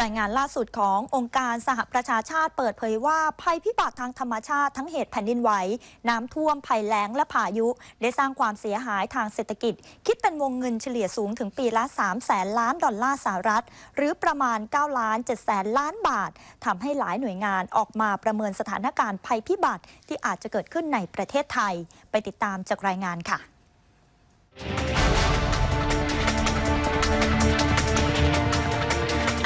รายงานล่าสุดขององค์การสหประชาชาติเปิดเผยว่าภัยพิบัติทางธรรมชาติทั้งเหตุแผ่นดินไหว น้ำท่วมภัยแล้งและพายุ ได้สร้างความเสียหายทางเศรษฐกิจ คิดเป็นวงเงินเฉลี่ยสูงถึงปีละ3แสนล้านดอลลาร์สหรัฐ หรือประมาณ9ล้าน7แสนล้านบาททำให้หลายหน่วยงานออกมาประเมินสถานการณ์ภัยพิบัติที่อาจจะเกิดขึ้นในประเทศไทย ไปติดตามจากรายงานค่ะ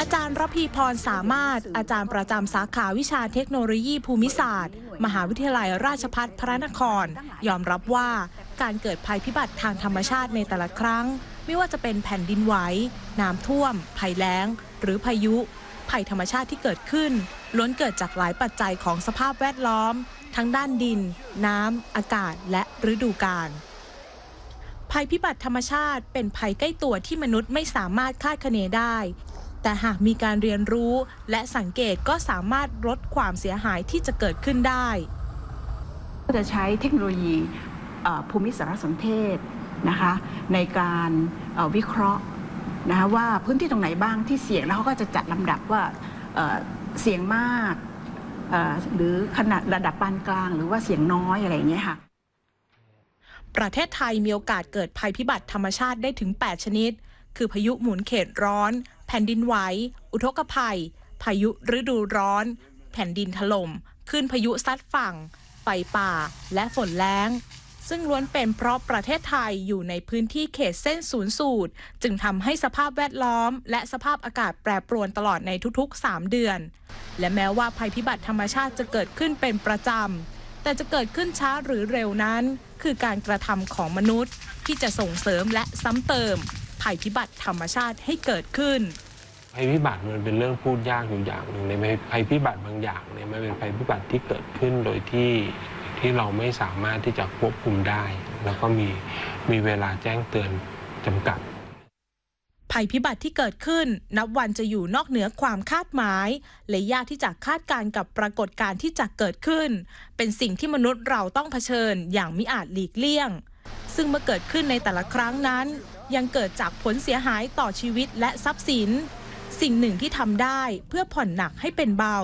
อาจารย์รพีพรสามารถ อาจารย์ประจำสาขาวิชาเทคโนโลยีภูมิศาสตร์ มหาวิทยาลัยราชภัฏพระนคร ยอมรับว่าการเกิดภัยพิบัติทางธรรมชาติในแต่ละครั้ง ไม่ว่าจะเป็นแผ่นดินไหวน้ำท่วม ภัยแล้ง หรือพายุ ภัยธรรมชาติที่เกิดขึ้น ล้วนเกิดจากหลายปัจจัยของสภาพแวดล้อม ทั้งด้านดิน น้ำอากาศ และฤดูกาลภัยพิบัติธรรมชาติเป็นภัยใกล้ตัวที่มนุษย์ไม่สามารถคาดคะเนได้ แต่หากมีการเรียนรู้และสังเกตก็สามารถลดความเสียหายที่จะเกิดขึ้นได้ก็จะใช้เทคโนโลยีเอ่อภูมิสารสนเทศนะคะในการเอ่อวิเคราะห์นะคะว่าพื้นที่ตรงไหนบ้างที่เสี่ยงแล้วเขาก็จะจัดลำดับว่าเอ่อเสี่ยงมากเอ่อหรือขนาดระดับปานกลางหรือว่าเสี่ยงน้อยอะไรอย่างเงี้ยค่ะ ประเทศไทยมีโอกาสเกิดภัยพิบัติธรรมชาติได้ถึง 8 ชนิด คือพายุหมุนเขตร้อน แผ่นดินไหว อุทกภัย พายุฤดูร้อน แผ่นดินถล่มขึ้นพายุซัดฝั่ง ไฟป่า และฝนแล้ง ซึ่งล้วนเป็นเพราะประเทศไทยอยู่ในพื้นที่เขตเส้นศูนย์สูตร จึงทำให้สภาพแวดล้อม และสภาพอากาศแปรปรวนตลอดในทุกๆ 3 เดือน และแม้ว่าภัยพิบัติธรรมชาติจะเกิดขึ้นเป็นประจำ แต่จะเกิดขึ้นช้าหรือเร็วนั้น คือการกระทำของมนุษย์ที่จะส่งเสริมและซ้ำเติม ภัยพิบัติธรรมชาติให้เกิดขึ้นภัยพิบัติมันเป็นเรื่องพูดยากอยู่อย่างหนึ่งในภัยพิบัติบางอย่างเนี่ยมันเป็นภัยพิบัติที่เกิดขึ้นโดยที่ที่เราไม่สามารถที่จะควบคุมได้ แล้วก็มีมีเวลาแจ้งเตือนจำกัด ภัยพิบัติที่เกิดขึ้น นับวันจะอยู่นอกเหนือความคาดหมายและยากที่จะคาดการณ์กับปรากฏการณ์ที่จะเกิดขึ้น เป็นสิ่งที่มนุษย์เราต้องเผชิญอย่างมิอาจหลีกเลี่ยง ซึ่งเมื่อเกิดขึ้นในแต่ละครั้งนั้น ยังเกิดจากผลเสียหายต่อชีวิตและทรัพย์สิน สิ่งหนึ่งที่ทำได้เพื่อผ่อนหนักให้เป็นเบา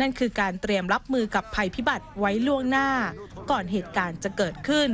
นั่นคือการเตรียมรับมือกับภัยพิบัติไว้ล่วงหน้า ก่อนเหตุการณ์จะเกิดขึ้น